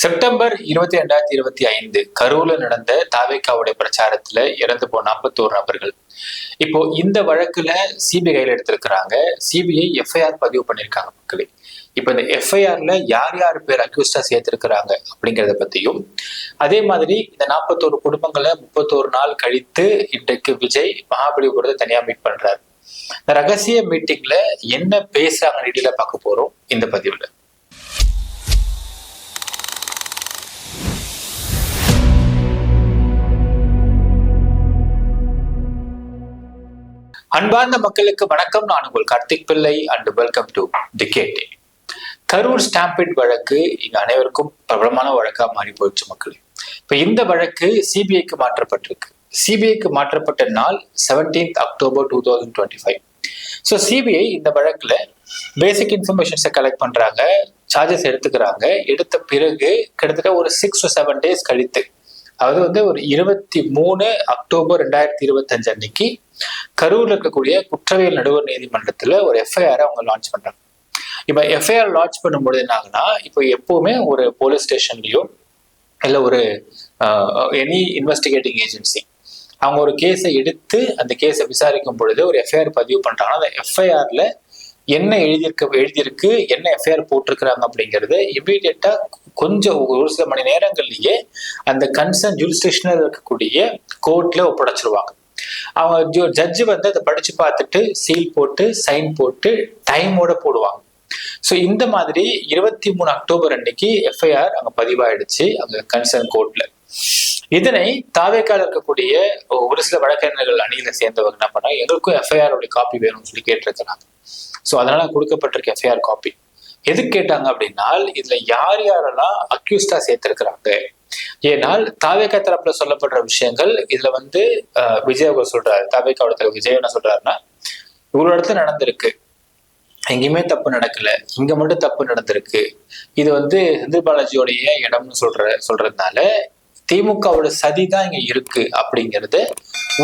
September இருபத்தி ரெண்டாயிரத்தி இருபத்தி ஐந்து கரூர்ல நடந்த தாவேக்காவுடைய பிரச்சாரத்துல இறந்து போன நாற்பத்தோரு நபர்கள். இப்போ இந்த வழக்குல சிபிஐ கையில் எடுத்திருக்கிறாங்க. சிபிஐ எஃப்ஐஆர் பதிவு பண்ணியிருக்காங்க மக்களே. இப்போ இந்த எஃப்ஐஆர்ல யார் யார் பேர் அக்யூஸ்டா சேர்த்திருக்கிறாங்க அப்படிங்கிறத பத்தியும் அதே மாதிரி இந்த நாற்பத்தோரு குடும்பங்களை முப்பத்தோரு நாள் கழித்து இன்றைக்கு விஜய் மகாபலிபுரத்தை தனியா மீட் பண்றாரு. இந்த ரகசிய மீட்டிங்ல என்ன பேசுறாங்க டீட்டெயிலா பார்க்க போறோம் இந்த பதிவுல. அன்பார்ந்த மக்களுக்கு வணக்கம். நான் உங்கள் கார்த்திக் பிள்ளை அண்ட் வெல்கம் டு தி கேட்டே கரூர் ஸ்டாம்பிட் வழக்கு இங்க அனைவருக்கும் பிரபலமான வழக்கா மாறி போயிடுச்சு மக்களே. இப்ப இந்த வழக்கு சிபிஐக்கு மாற்றப்பட்டிருக்கு. சிபிஐக்கு மாற்றப்பட்ட நாள் seventeenth October two thousand twenty five so CBI இந்த வழக்குல பேசிக் இன்ஃபர்மேஷன்ஸை கலெக்ட் பண்றாங்க சார்ஜஸ் எடுத்துக்கிறாங்க. எடுத்த பிறகு கிட்டத்தட்ட ஒரு சிக்ஸ் டு செவன் டேஸ் கழித்து அதாவது வந்து ஒரு இருபத்தி மூணு அக்டோபர் ரெண்டாயிரத்தி இருபத்தஞ்சு அன்னைக்கு கரூர்ல இருக்கக்கூடிய குற்றவியல் நடுவர் நீதிமன்றத்துல ஒரு எஃப்ஐஆர் அவங்க லான்ச் பண்றாங்க. இப்ப எஃப்ஐஆர் லான்ச் பண்ணும்போது என்ன ஆகுனா இப்போ எப்பவுமே ஒரு போலீஸ் ஸ்டேஷன்லயோ இல்ல ஒரு எனி இன்வெஸ்டிகேட்டிங் ஏஜென்சி அவங்க ஒரு கேஸை எடுத்து அந்த கேஸை விசாரிக்கும் பொழுது ஒரு எஃப்ஐஆர் பதிவு பண்றாங்கன்னா அந்த எஃப்ஐஆர்ல என்ன எழுதியிருக்க எழுதியிருக்கு என்ன எஃப்ஐஆர் போட்டிருக்கிறாங்க அப்படிங்கறது இமீடியட்டா கொஞ்சம் ஒரு சில மணி நேரங்கள்லயே அந்த கன்சர்ன் ஜூரிஸ்டிஷனில் இருக்கக்கூடிய கோர்ட்ல ஒப்படைச்சிருவாங்க. அவங்க ஜட்ஜு வந்து அதை படிச்சு பார்த்துட்டு சீல் போட்டு சைன் போட்டு டைமோட போடுவாங்க. ஸோ இந்த மாதிரி இருபத்தி மூணு அக்டோபர் அன்னைக்கு எஃப்ஐஆர் அங்கே பதிவாயிடுச்சு அங்கே கன்சர்ன் கோர்ட்ல இதனை தாவேக்கால இருக்கக்கூடிய ஒரு சில வழக்கறிஞர்கள் அணியில சேர்ந்தவங்க என்ன பண்ணாங்க? எங்களுக்கும் எஃப்ஐஆர் உடைய காப்பி வேணும்னு சொல்லி கேட்டிருக்கிறாங்க. ஸோ அதனால கொடுக்கப்பட்டிருக்க எஃப்ஐஆர் காப்பி எதுக்கு கேட்டாங்க அப்படின்னா இதுல யார் யாரெல்லாம் அக்யூஸ்டா சேர்த்திருக்கிறாங்க? ஏனால் தாவேக்கா தரப்புல சொல்லப்படுற விஷயங்கள் இதுல வந்து விஜய் அவர் சொல்றாரு. தாவேக்காவோட தலைவர் விஜய் என்ன சொல்றாருன்னா ஒரு இடத்துல நடந்திருக்கு. எங்கேயுமே தப்பு நடக்கல. இங்க மட்டும் தப்பு நடந்திருக்கு. இது வந்து செந்தில் பாலாஜியோடைய இடம்னு சொல்ற சொல்றதுனால திமுகவோட சதி தான் இங்க இருக்கு அப்படிங்கறத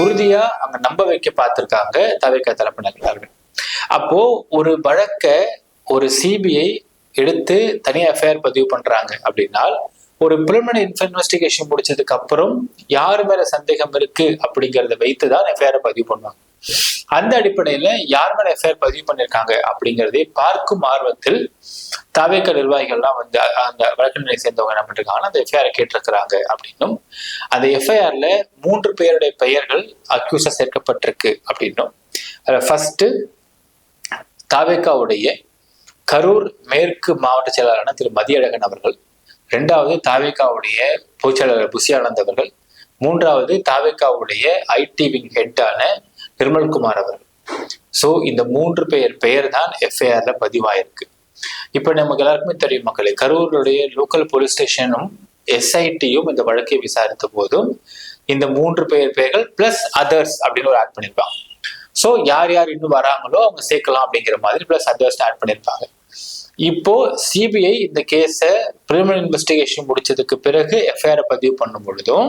உறுதியா அங்க நம்ப வைக்க பார்த்திருக்காங்க தவிர்க்க தரப்பினர்கள். அப்போ ஒரு வழக்க ஒரு சிபிஐ எடுத்து தனியாக எஃப்ஐஆர் பதிவு பண்றாங்க அப்படின்னா ஒரு பிரிமினல் இன்வெஸ்டிகேஷன் முடிச்சதுக்கு அப்புறம் யாரு மேல சந்தேகம் இருக்கு அப்படிங்கறத வைத்துதான் எஃப்ஐஆர் பதிவு பண்ணுவாங்க. அந்த அடிப்படையில யார் மேல எஃப்ஐஆர் பதிவு பண்ணிருக்காங்க அப்படிங்கறதை பார்க்கும் ஆர்வத்தில் தாவேக்க நிர்வாகிகள்லாம் வந்து அந்த வழக்கறிஞரை சேர்ந்தவங்க என்ன பண்ணிருக்காங்கன்னா அந்த எஃப்ஐஆர் கேட்டிருக்கிறாங்க அப்படின்னும். அந்த எஃப்ஐஆர்ல மூன்று பேருடைய பெயர்கள் அக்யூஸா சேர்க்கப்பட்டிருக்கு அப்படின்னும். ஃபர்ஸ்ட் தாவேக்காவுடைய கரூர் மேற்கு மாவட்ட செயலாளரான திரு. மதியழகன் அவர்கள் ரெண்டாவது தாவேக்காவுடைய பொதுச்செயலாளர் புசியானந்த் அவர்கள் மூன்றாவது தாவேக்காவுடைய ஐடி விங் ஹெட்டான நிர்மல்குமார் அவர்கள். ஸோ இந்த மூன்று பெயர் பெயர் தான் எஃப்ஐஆர்ல பதிவாயிருக்கு. இப்போ நமக்கு எல்லாருக்குமே தெரியும் மக்களே கரூருடைய லோக்கல் போலீஸ் ஸ்டேஷனும் எஸ்ஐடியும் இந்த வழக்கை விசாரித்த போதும் இந்த மூன்று பெயர் பெயர்கள் பிளஸ் அதர்ஸ் அப்படின்னு ஒரு ஆட் பண்ணியிருப்பாங்க ஸோ யார் யார் இன்னும் வராங்களோ அவங்க சேர்க்கலாம் அப்படிங்கிற மாதிரி பிளஸ் அதர்ஸ் ஆட் பண்ணியிருப்பாங்க இப்போ சிபிஐ இந்த கேஸை பிரிமினல் இன்வெஸ்டிகேஷன் முடிச்சதுக்கு பிறகு எஃப்ஐஆர் பதிவு பண்ணும் பொழுதும்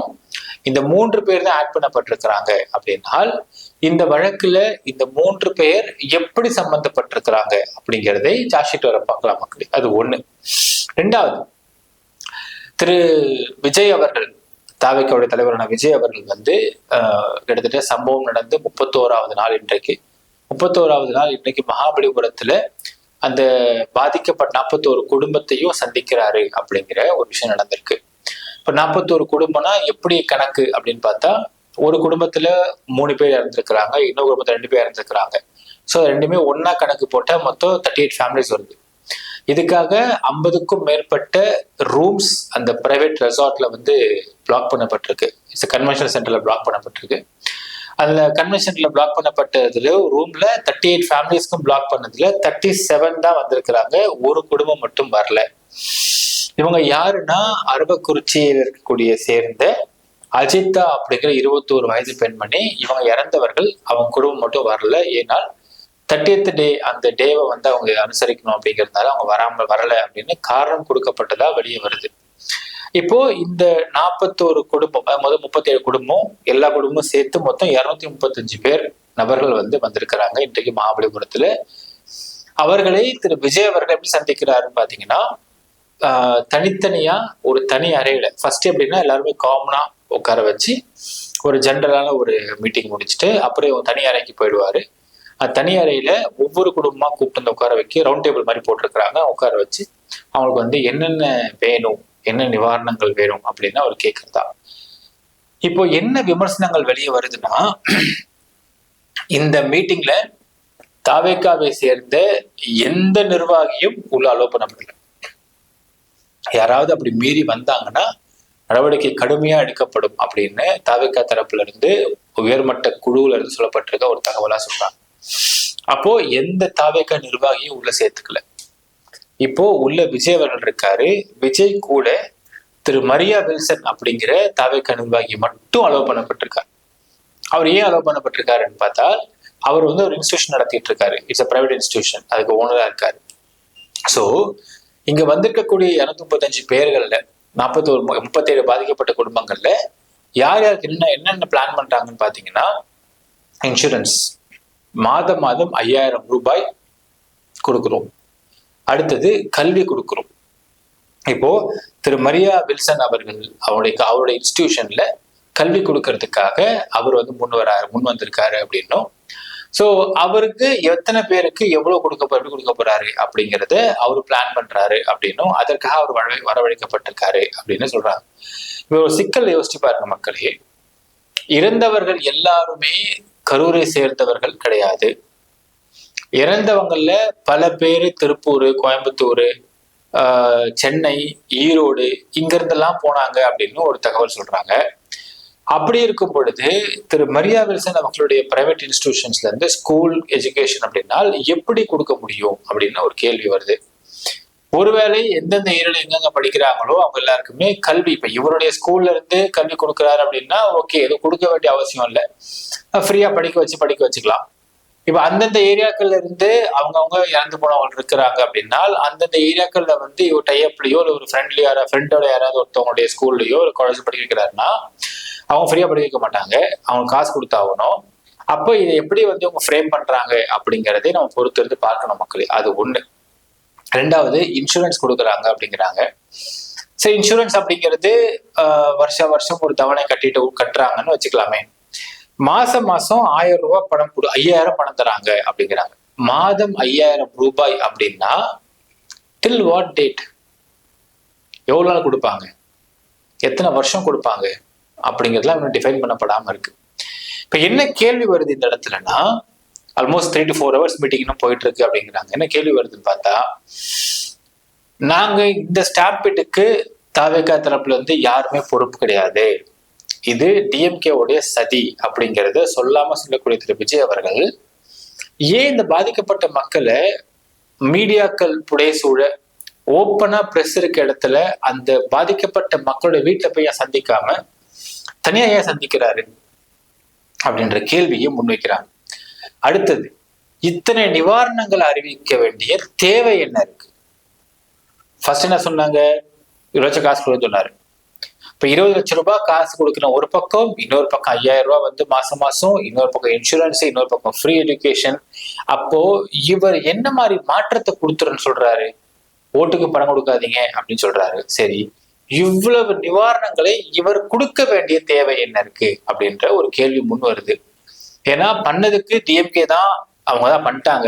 இந்த மூன்று பேர் தான் ஆட் பண்ணப்பட்டிருக்கிறாங்க அப்படின்னால் இந்த வழக்குல இந்த மூன்று பேர் எப்படி சம்பந்தப்பட்டிருக்கிறாங்க அப்படிங்கிறதை சார்ஜ் வர பார்க்கலாம் மக்கள். அது ஒண்ணு. ரெண்டாவது திரு விஜய் அவர்கள் தாவைக்கோடைய தலைவரான விஜய் அவர்கள் வந்து கிட்டத்தட்ட சம்பவம் நடந்து முப்பத்தோராவது நாள் இன்றைக்கு. முப்பத்தோராவது நாள் இன்றைக்கு மகாபலிபுரத்துல அந்த பாதிக்கப்பட்ட நாற்பத்தோரு குடும்பத்தையும் சந்திக்கிறாரு அப்படிங்கிற ஒரு விஷயம் நடந்திருக்கு. இப்ப நாற்பத்தோரு குடும்பம்னா எப்படி கணக்கு அப்படின்னு பார்த்தா ஒரு குடும்பத்துல மூணு பேர் இறந்துருக்கிறாங்க இன்னொரு குடும்பத்துல ரெண்டு பேர் இறந்துருக்கிறாங்க. ஸோ ரெண்டுமே ஒன்னா கணக்கு போட்டால் மொத்தம் தேர்ட்டி எயிட் ஃபேமிலிஸ் வருது. இதுக்காக ஐம்பதுக்கும் மேற்பட்ட ரூம்ஸ் அந்த பிரைவேட் ரெசார்ட்ல வந்து பிளாக் பண்ணப்பட்டிருக்கு. இட்ஸ் கன்வென்ஷன் சென்டர்ல பிளாக் பண்ணப்பட்டிருக்கு. அதுல கன்வென்ஷன்ல பிளாக் பண்ணப்பட்டதுல ரூம்ல தேர்ட்டி எயிட் ஃபேமிலிஸ்க்கும் பிளாக் பண்ணதுல தேர்ட்டி செவன் தான் வந்திருக்கிறாங்க. ஒரு குடும்பம் மட்டும் வரல. இவங்க யாருன்னா அரபக்குறிச்சியில் இருக்கக்கூடிய சேர்ந்த அஜிதா அப்படிங்கிற இருபத்தோரு வயது பெண்மணி இவங்க இறந்தவர்கள் அவங்க குடும்பம் மட்டும் வரல. ஏன்னால் தேர்ட்டியத் டே அந்த டேவை வந்து அவங்க அனுசரிக்கணும் அப்படிங்கிறதுனால அவங்க வராமல் வரல அப்படின்னு காரணம் கொடுக்கப்பட்டதா வெளியே வருது. இப்போ இந்த நாற்பத்தோரு குடும்பம் முதல் முப்பத்தேழு குடும்பம் எல்லா குடும்பமும் சேர்த்து மொத்தம் இருநூத்தி முப்பத்தஞ்சு பேர் நபர்கள் வந்து வந்திருக்கிறாங்க இன்றைக்கு மகாபலிபுரத்துல அவர்களை திரு விஜய் அவர்கள் எப்படி சந்திக்கிறாருன்னு பாத்தீங்கன்னா தனித்தனியா ஒரு தனி அறையில ஃபர்ஸ்ட் எப்படின்னா எல்லாருமே காமனா உட்கார வச்சு ஒரு ஜென்ரலான ஒரு மீட்டிங் முடிச்சுட்டு அப்புறம் தனி அறைக்கு போயிடுவாரு. அந்த தனி அறையில ஒவ்வொரு குடும்பமா கூப்பிட்டு வந்து உட்கார வைக்க ரவுண்ட் டேபிள் மாதிரி போட்டிருக்கிறாங்க. உட்கார வச்சு அவங்களுக்கு வந்து என்னென்ன வேணும் என்ன நிவாரணங்கள் வேணும் அப்படின்னு அவர் கேட்கறதா இப்போ என்ன விமர்சனங்கள் வெளியே வருதுன்னா இந்த மீட்டிங்ல தாவேக்காவை சேர்ந்த எந்த நிர்வாகியும் உள்ள அலோ பண்ண முடியல யாராவது அப்படி மீறி வந்தாங்கன்னா நடவடிக்கை கடுமையா எடுக்கப்படும் அப்படின்னு தாவிக்கா தரப்புல இருந்து உயர்மட்ட குழுவுல இருந்து சொல்லப்பட்டிருக்க ஒரு தகவலா சொல்றாங்க. அப்போ எந்த தாவேக்கா நிர்வாகியும் உள்ள சேர்த்துக்கல. இப்போ உள்ள விஜய் அவர்கள் இருக்காரு. விஜய் கூட திரு மரியா வில்சன் அப்படிங்கிற தாவேக்கா நிர்வாகி மட்டும் அலோவ் பண்ணப்பட்டிருக்காரு. அவர் ஏன் அலோவ் பண்ணப்பட்டிருக்காருன்னு பார்த்தா அவர் வந்து ஒரு இன்ஸ்டியூஷன் நடத்திட்டு இருக்காரு. இட்ஸ் அ பிரைவேட் இன்ஸ்டியூஷன் அதுக்கு ஓனரா இருக்காரு. ஸோ இங்க வந்திருக்கக்கூடிய இரநூத்தி முப்பத்தஞ்சு பேர்கள்ல நாற்பத்தி ஒரு முப்பத்தேழு பாதிக்கப்பட்ட குடும்பங்கள்ல யார் யாருக்கு என்ன என்னென்ன பிளான் பண்றாங்கன்னு பாத்தீங்கன்னா இன்சூரன்ஸ் மாதம் மாதம் ஐயாயிரம் ரூபாய் கொடுக்குறோம். அடுத்தது கல்வி கொடுக்குறோம். இப்போ திரு மரியா வில்சன் அவர்கள் அவருடைய அவருடைய இன்ஸ்டிடியூஷன்ல கல்வி கொடுக்கறதுக்காக அவர் வந்து முன் வர முன் வந்திருக்காரு அப்படின்னும் ஸோ அவருக்கு எத்தனை பேருக்கு எவ்வளவு கொடுக்க போறது கொடுக்க போறாரு அப்படிங்கிறத அவர் பிளான் பண்றாரு அப்படின்னும் அதற்காக அவர் வர வரவழைக்கப்பட்டிருக்காரு அப்படின்னு சொல்றாங்க. இப்போ ஒரு சிக்கல் யோசிச்சு பாருங்க மக்களே. இறந்தவர்கள் எல்லாருமே கரூரை சேர்ந்தவர்கள் கிடையாது. இறந்தவங்கள்ல பல பேர் திருப்பூர் கோயம்புத்தூர் சென்னை ஈரோடு இங்கிருந்தெல்லாம் போனாங்க அப்படின்னு ஒரு தகவல் சொல்றாங்க. அப்படி இருக்கும் பொழுது திரு மரியா வில்சன் அவங்களுடைய பிரைவேட் இன்ஸ்டிடியூஷன்ஸ்ல இருந்து ஸ்கூல் எஜுகேஷன் அப்படின்னா எப்படி கொடுக்க முடியும் அப்படின்னு ஒரு கேள்வி வருது. ஒருவேளை எந்தெந்த ஏரியில எங்கெங்க படிக்கிறாங்களோ அவங்க எல்லாருக்குமே கல்வி இப்ப இவருடைய ஸ்கூல்ல இருந்து கல்வி கொடுக்குறாரு அப்படின்னா ஓகே எதுவும் கொடுக்க வேண்டிய அவசியம் இல்லை. ஃப்ரீயா படிக்க வச்சு படிக்க வச்சுக்கலாம். இப்ப அந்தந்த ஏரியாக்கள்ல இருந்து அவங்கவுங்க இறந்து போனவங்க இருக்கிறாங்க அப்படின்னா அந்தந்த ஏரியாக்கள்ல வந்து இவர் டைப்லயோ இல்லை ஒரு ஃப்ரெண்ட்லியார ஃப்ரெண்டோட யாராவது ஒருத்தவங்களுடைய ஸ்கூல்லயோ ஒரு காலேஜ் படிக்கிறாருன்னா அவங்க ஃப்ரீயாக படிக்க வைக்க மாட்டாங்க. அவங்க காசு கொடுத்தாகணும். அப்போ இதை எப்படி வந்து அவங்க ஃப்ரேம் பண்ணுறாங்க அப்படிங்கிறதே நம்ம பொறுத்து இருந்து பார்க்கணும் மக்களே. அது ஒன்று ரெண்டாவது இன்சூரன்ஸ் கொடுக்குறாங்க அப்படிங்கிறாங்க. சரி இன்சூரன்ஸ் அப்படிங்கிறது வருஷம் வருஷம் ஒரு தவணை கட்டிட்டு கட்டுறாங்கன்னு வச்சுக்கலாமே. மாசம் மாசம் ஆயிரம் ரூபாய் பணம் கொடு ஐயாயிரம் பணம் தராங்க அப்படிங்கிறாங்க. மாதம் ஐயாயிரம் ரூபாய் அப்படின்னா டில் வாட் டேட் எவ்வளோ நாள் கொடுப்பாங்க? எத்தனை வருஷம் கொடுப்பாங்க? அப்படிங்கிறதுலாம் இன்னும் டிஃபைன் பண்ணப்படாமல் இருக்கு. இப்போ என்ன கேள்வி வருது இந்த இடத்துலன்னா almost three to four hours meeting இன்னும் போயிட்டு இருக்கு அப்படிங்கிறாங்க. என்ன கேள்வி வருதுன்னு பார்த்தா நாங்க இந்த ஸ்டாம்பிட்டுக்கு தாவேக்கா தரப்புல இருந்து யாருமே பொறுப்பு கிடையாது. இது டிஎம்கே உடைய சதி அப்படிங்கிறத சொல்லாம சொல்லக்கூடிய திரு. விஜய் அவர்கள் ஏன் இந்த பாதிக்கப்பட்ட மக்களை மீடியாக்கள் புடைய சூழ ஓப்பனா பிரஸ் இருக்க இடத்துல அந்த பாதிக்கப்பட்ட மக்களுடைய வீட்டில் போய் சந்திக்காம தனியா ஏன் சந்திக்கிறாரு? அப்படின்ற கேள்வியை முன்வைக்கிறாங்க. அடுத்தது இத்தனை நிவாரணங்கள் அறிவிக்க வேண்டிய தேவை என்ன இருக்கு? ஃபர்ஸ்ட் என்ன சொன்னாங்க? இருபது லட்சம் காசு கொடுன்னு சொன்னாரு. இப்போ இருபது லட்சம் ரூபாய் காசு கொடுக்கணும் ஒரு பக்கம் இன்னொரு பக்கம் ஐயாயிரம் ரூபாய் வந்து மாசம் மாசம் இன்னொரு பக்கம் இன்சூரன்ஸ் இன்னொரு பக்கம் ஃப்ரீ எஜுகேஷன் அப்போ இவர் என்ன மாதிரி மாற்றத்தை கொடுத்துருன்னு சொல்றாரு? ஓட்டுக்கு பணம் கொடுக்காதீங்க அப்படின்னு சொல்றாரு. சரி இவ்வளவு நிவாரணங்களை இவர் கொடுக்க வேண்டிய தேவை என்ன இருக்கு? அப்படின்ற ஒரு கேள்வி முன் வருது. ஏன்னா பண்ணதுக்கு டிஎம்கே தான் அவங்க தான் பண்ணிட்டாங்க.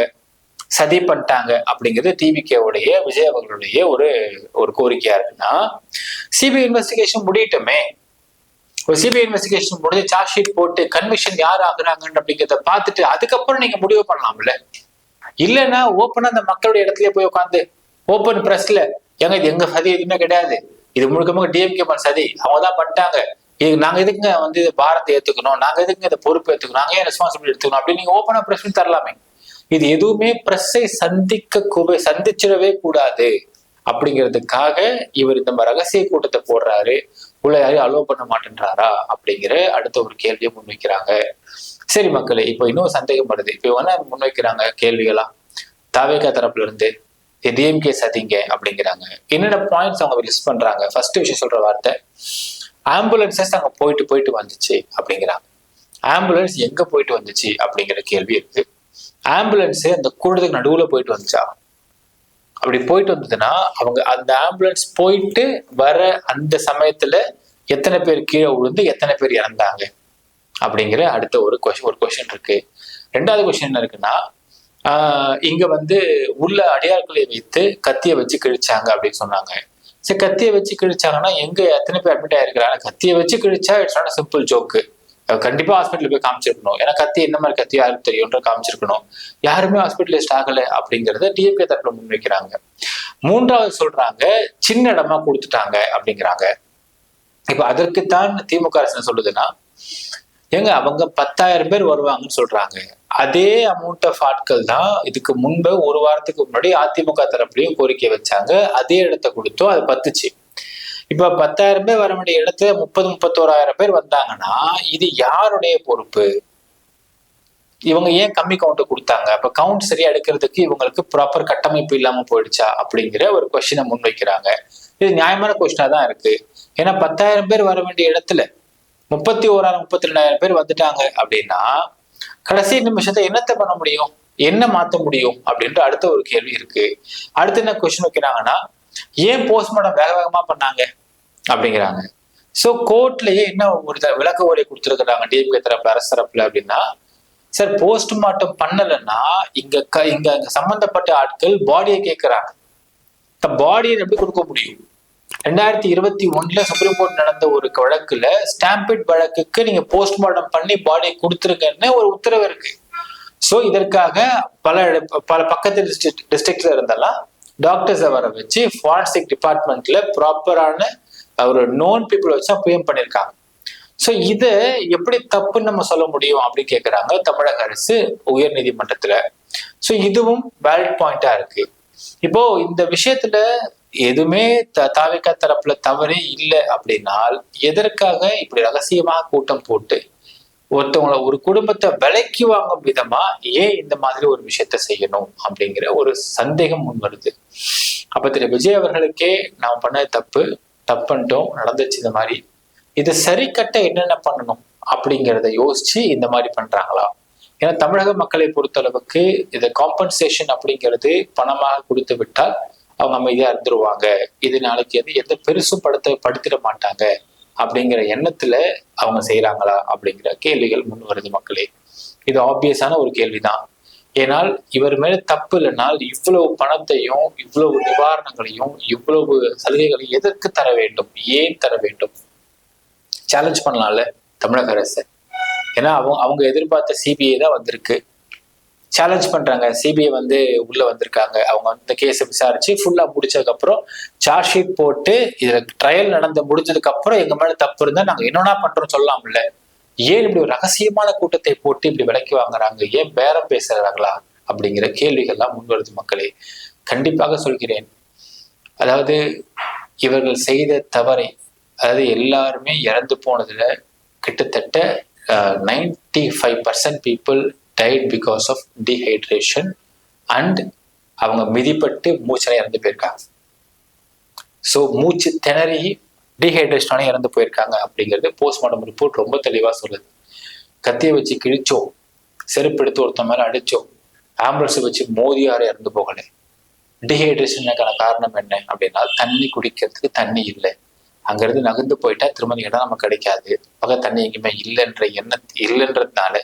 சதி பண்ணிட்டாங்க அப்படிங்கிறது டிவிகேவுடைய விஜய் அவர்களுடைய ஒரு ஒரு கோரிக்கையா இருக்குன்னா சிபிஐ இன்வெஸ்டிகேஷன் முடியட்டுமே. ஒரு சிபிஐ இன்வெஸ்டிகேஷன் முடிஞ்சு சார்ஜ் ஷீட் போட்டு கன்விஷன் யார் ஆகுறாங்க அப்படிங்கிறத பார்த்துட்டு அதுக்கப்புறம் நீங்க முடிவு பண்ணலாம்ல. இல்லைன்னா ஓப்பனா அந்த மக்களுடைய இடத்துல போய் உட்காந்து ஓப்பன் பிரஸ்ல எங்க இது எங்க சதி எதுவுமே கிடையாது. இது முழுக்க முழுக்க டிஎம்கே பண்ண சதி. அவங்க தான் பண்ணிட்டாங்க. இது நாங்க எதுக்குங்க வந்து பாரத்தை ஏத்துக்கணும்? நாங்க எதுக்குங்க இந்த பொறுப்பு ஏத்துக்கணும்? நாங்க ஏன் ரெஸ்பான்சிபிலிட்டி எடுத்துக்கணும்? அப்படின்னு நீங்க ஓப்பனா பிரஸ் தரலாமே. இது எதுவுமே பிரஸ்ஸை சந்திக்க கூப சந்திச்சிடவே கூடாது. அப்படிங்கிறதுக்காக இவர் இந்த ரகசிய கூட்டத்தை போடுறாரு. உள்ள யாரையும் அலோவ் பண்ண மாட்டேன்றாரா? அப்படிங்கிற அடுத்த ஒரு கேள்வியை முன்வைக்கிறாங்க. சரி மக்களே இப்போ இன்னொரு சந்தேகம் வருது. இப்போ என்ன முன்வைக்கிறாங்க கேள்விகளா தாவேகா தரப்புல இருந்து. டிஎம்கே சதிங்க அப்படிங்கிறாங்க. என்னென்ன பாயிண்ட்ஸ் அவங்க லிஸ்ட் பண்றாங்க? ஃபர்ஸ்ட் விஷயம் சொல்ற வார்த்தை ஆம்புலன்சஸ் அங்கே போயிட்டு போயிட்டு வந்துச்சு அப்படிங்கிறாங்க. ஆம்புலன்ஸ் எங்க போயிட்டு வந்துச்சு அப்படிங்கிற கேள்வி இருக்கு. ஆம்புலன்ஸ் அந்த கூட்டத்துக்கு நடுவுல போயிட்டு வந்துச்சா? அப்படி போயிட்டு வந்ததுன்னா அவங்க அந்த ஆம்புலன்ஸ் போயிட்டு வர அந்த சமயத்துல எத்தனை பேர் கீழே விழுந்து எத்தனை பேர் இறந்தாங்க? அப்படிங்கிற அடுத்த ஒரு கொஷின் ஒரு கொஷின் இருக்கு. ரெண்டாவது கொஷின் என்ன இருக்குன்னா இங்க வந்து உள்ள அடியாட்களை வைத்து கத்தியை வச்சு கிழிச்சாங்க அப்படின்னு சொன்னாங்க. சரி கத்தியை வச்சு கிழிச்சாங்கன்னா எங்க எத்தனை பேர் அட்மிட் ஆயிருக்கிறாங்க? கத்தியை வச்சு கிழிச்சா இட்ஸ் நாட் சிம்பிள் ஜோக்கு கண்டிப்பா ஹாஸ்பிட்டல் போய் காமிச்சிருக்கணும். ஏன்னா கத்தி என்ன மாதிரி கத்தி யாருக்கு தெரியும்ன்ற காமிச்சிருக்கணும். யாருமே ஹாஸ்பிட்டலிஸ்ட் ஆகலை அப்படிங்கறத டிஎம்கே தரப்புல முன்வைக்கிறாங்க. மூன்றாவது சொல்றாங்க சின்ன இடமா கொடுத்துட்டாங்க அப்படிங்கிறாங்க. இப்ப அதற்குத்தான் திமுக அரசு சொல்லுதுன்னா ஏங்க அவங்க பத்தாயிரம் பேர் வருவாங்கன்னு சொல்றாங்க. அதே அமௌண்ட் ஆஃப் ஆட்கள் தான் இதுக்கு முன்பு ஒரு வாரத்துக்கு முன்னாடி அதிமுக தரப்புலையும் கோரிக்கை வச்சாங்க. அதே இடத்த கொடுத்தோம் அது பத்துச்சு. இப்ப பத்தாயிரம் பேர் வர வேண்டிய இடத்துல முப்பது முப்பத்தோராயிரம் பேர் வந்தாங்கன்னா இது யாருடைய பொறுப்பு? இவங்க ஏன் கம்மி கவுண்ட் கொடுத்தாங்க? அப்ப கவுண்ட் சரியா எடுக்கிறதுக்கு இவங்களுக்கு ப்ராப்பர் கட்டமைப்பு இல்லாம போயிடுச்சா அப்படிங்கிற ஒரு கொஸ்டினை முன்வைக்கிறாங்க. இது நியாயமான கொஸ்டினா தான் இருக்கு. ஏன்னா பத்தாயிரம் பேர் வர வேண்டிய இடத்துல முப்பத்தி ஓராயிரம் முப்பத்தி ரெண்டாயிரம் பேர் வந்துட்டாங்க அப்படின்னா கடைசி நிமிஷத்தை என்னத்தை பண்ண முடியும்? என்ன மாத்த முடியும்? அப்படின்ற அடுத்த ஒரு கேள்வி இருக்கு. அடுத்து என்ன கொஸ்டின் வைக்கிறாங்கன்னா ஏன் போஸ்ட்மார்ட்டம் வேக வேகமா பண்ணாங்க? அப்படிங்கிறாங்க. சோ கோர்ட்லயே என்ன ஒரு த- விளக்க உரை கொடுத்துருக்குறாங்க டிஎம்கே தரப்புல அரசு தரப்புல அப்படின்னா சார் போஸ்ட்மார்ட்டம் பண்ணலைன்னா இங்க க இங்க சம்பந்தப்பட்ட ஆட்கள் பாடியை கேட்கிறாங்க பாடியை எப்படி கொடுக்க முடியும்? ரெண்டாயிரத்தி இருபத்தி ஒன்றுல சுப்ரீம் கோர்ட் நடந்த ஒரு வழக்குல ஸ்டாம்பிட் வழக்குக்கு நீங்க போஸ்ட்மார்ட்டம் பண்ணி பாடியை கொடுத்துருங்கன்னு ஒரு உத்தரவு இருக்கு. ஸோ இதற்காக பல பல பக்கத்து டிஸ்ட்ரிக்ட் டிஸ்ட்ரிக்ட்ல இருந்தெல்லாம் டாக்டர்ஸை வர வச்சு ஃபாரன்சிக் டிபார்ட்மெண்ட்ல ப்ராப்பரான ஒரு நோன் பீப்புள் வச்சு அப்பியம் பண்ணியிருக்காங்க ஸோ இதை எப்படி தப்புன்னு நம்ம சொல்ல முடியும் அப்படின்னு கேட்குறாங்க தமிழக அரசு உயர் நீதிமன்றத்தில். ஸோ இதுவும் வேலிட் பாயிண்டா இருக்கு. இப்போ இந்த விஷயத்துல எதுவுமே த தாவிக தரப்புல தவறே இல்லை அப்படின்னால் எதற்காக இப்படி ரகசியமாக கூட்டம் போட்டு ஒருத்தவங்கள ஒரு குடும்பத்தை விலைக்கு வாங்கும் விதமா ஏன் இந்த மாதிரி ஒரு விஷயத்த செய்யணும் அப்படிங்கிற ஒரு சந்தேகம் முன் வருது. அப்ப திரு. விஜய் அவர்களுக்கே நாம் பண்ண தப்பு தப்புன்ட்டோம் நடந்துச்சு இந்த மாதிரி. இதை சரி கட்ட என்னென்ன பண்ணணும் அப்படிங்கிறத யோசிச்சு இந்த மாதிரி பண்றாங்களா? ஏன்னா தமிழக மக்களை பொறுத்தளவுக்கு இது காம்பன்சேஷன் அப்படிங்கிறது பணமாக கொடுத்து விட்டால் அவங்க அமைதியா இருந்துருவாங்க. இது நாளைக்கு எது எந்த பெருசும் படுத்த படுத்திட மாட்டாங்க. அப்படிங்கிற எண்ணத்துல அவங்க செய்யறாங்களா அப்படிங்கிற கேள்விகள் முன் வருது மக்களே. இது ஆப்வியஸான ஒரு கேள்விதான். ஏனால் இவர் மேல தப்பு இல்லைனால் இவ்வளவு பணத்தையும் இவ்வளவு நிவாரணங்களையும் இவ்வளவு சலுகைகளையும் எதற்கு தர வேண்டும்? ஏன் தர வேண்டும்? சேலஞ்ச் பண்ணலாம்ல தமிழக அரசு. ஏன்னா அவங்க அவங்க எதிர்பார்த்த சிபிஐ தான் வந்திருக்கு. சேலஞ்ச் பண்றாங்க. சிபிஐ வந்து உள்ள வந்திருக்காங்க. அவங்க அந்த கேஸை விசாரிச்சு ஃபுல்லா முடிச்சதுக்கு அப்புறம் சார்ஜ் ஷீட் போட்டு இதுல ட்ரையல் நடந்து முடிஞ்சதுக்கு அப்புறம் எங்க மேல தப்பு இருந்தா நாங்க என்னன்னா பண்றோம் சொல்லலாம்ல. ஏன் இப்படி ஒரு ரகசியமான கூட்டத்தை போட்டு இப்படி விலைக்கு வாங்குறாங்க? ஏன் பேரம் பேசுறாங்களா? அப்படிங்கிற கேள்விகள்லாம் முன்வருது மக்களே. கண்டிப்பாக சொல்கிறேன். அதாவது இவர்கள் செய்த தவறை அதாவது எல்லாருமே இறந்து போனதுல கிட்டத்தட்ட ninety five percent people died because of dehydration and அவங்க மிதிப்பட்டு மூச்சனை இறந்து போயிருக்காங்க. ஸோ மூச்சு திணறி டீஹைட்ரேஷனால இறந்து போயிருக்காங்க அப்படிங்கிறது போஸ்ட்மார்ட்டம் ரிப்போர்ட் ரொம்ப தெளிவாக சொல்லுது. கத்தியை வச்சு கிழிச்சோம் செருப்பு எடுத்து ஒருத்தன் மேலே அடிச்சோம் ஆம்புலன்ஸை வச்சு மோதி யாரும் இறந்து போகலை. டீஹைட்ரேஷனுக்கான காரணம் என்ன அப்படின்னா தண்ணி குடிக்கிறதுக்கு தண்ணி இல்லை. அங்கேருந்து நகர்ந்து போயிட்டா திரும்ப இடம் நமக்கு கிடைக்காது. பக்கம் தண்ணி எங்கேயுமே இல்லைன்ற எண்ண இல்லைன்றதுனால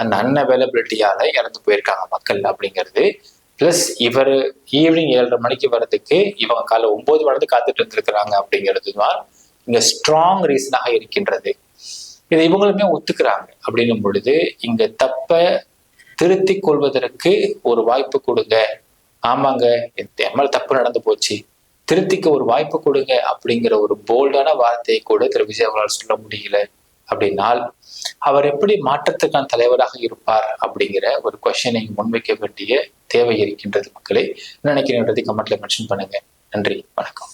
அந்த அன்அவைலபிலிட்டியால இறந்து போயிருக்காங்க மக்கள் அப்படிங்கிறது. பிளஸ் இவர் ஈவினிங் ஏழரை மணிக்கு வர்றதுக்கு இவங்க காலை ஒன்பது மணிக்கு காத்துட்டு இருந்திருக்கிறாங்க அப்படிங்கிறது தான் இங்க ஸ்ட்ராங் ரீசனாக இருக்கின்றது. இதை இவங்களுமே ஒத்துக்கிறாங்க அப்படின்னும் பொழுது இங்க தப்ப திருத்தி கொள்வதற்கு ஒரு வாய்ப்பு கொடுங்க. ஆமாங்க என் மேல தப்பு நடந்து போச்சு. திருத்திக்க ஒரு வாய்ப்பு கொடுங்க அப்படிங்கிற ஒரு போல்டான வார்த்தையை கூட திரு விஜய் அவர்களால் சொல்ல முடியல. அப்படின்னால் அவர் எப்படி மாற்றத்துக்கான தலைவராக இருப்பார் அப்படிங்கிற ஒரு கொஸ்டினை முன்வைக்க வேண்டிய தேவை இருக்கின்றது மக்களே. என்ன நினைக்கிறேன்றதை கமெண்ட்ல மென்ஷன் பண்ணுங்க. நன்றி. வணக்கம்.